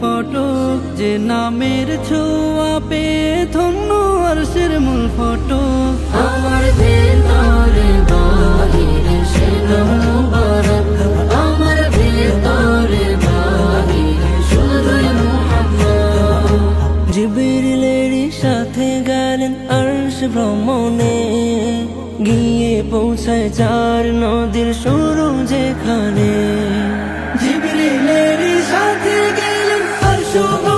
ফটক যে নামের ছোঁয়া পে ধন্য আর মূল ফটক। আমার সাথে ভ্রমণে। গিয়ে পৌঁছায় চার নদীর শুরু যেখানে। Show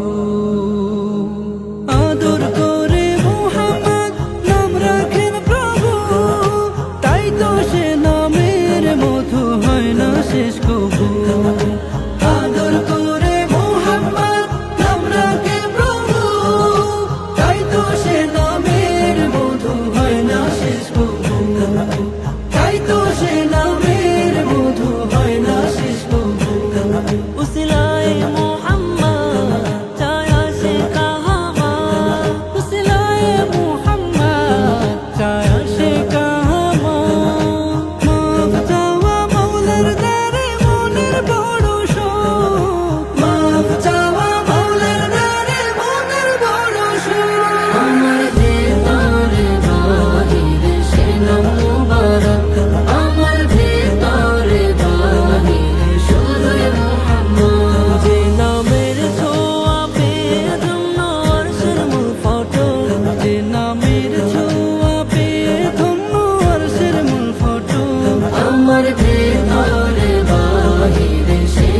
Oh. পথে ধরে বাহিরে সে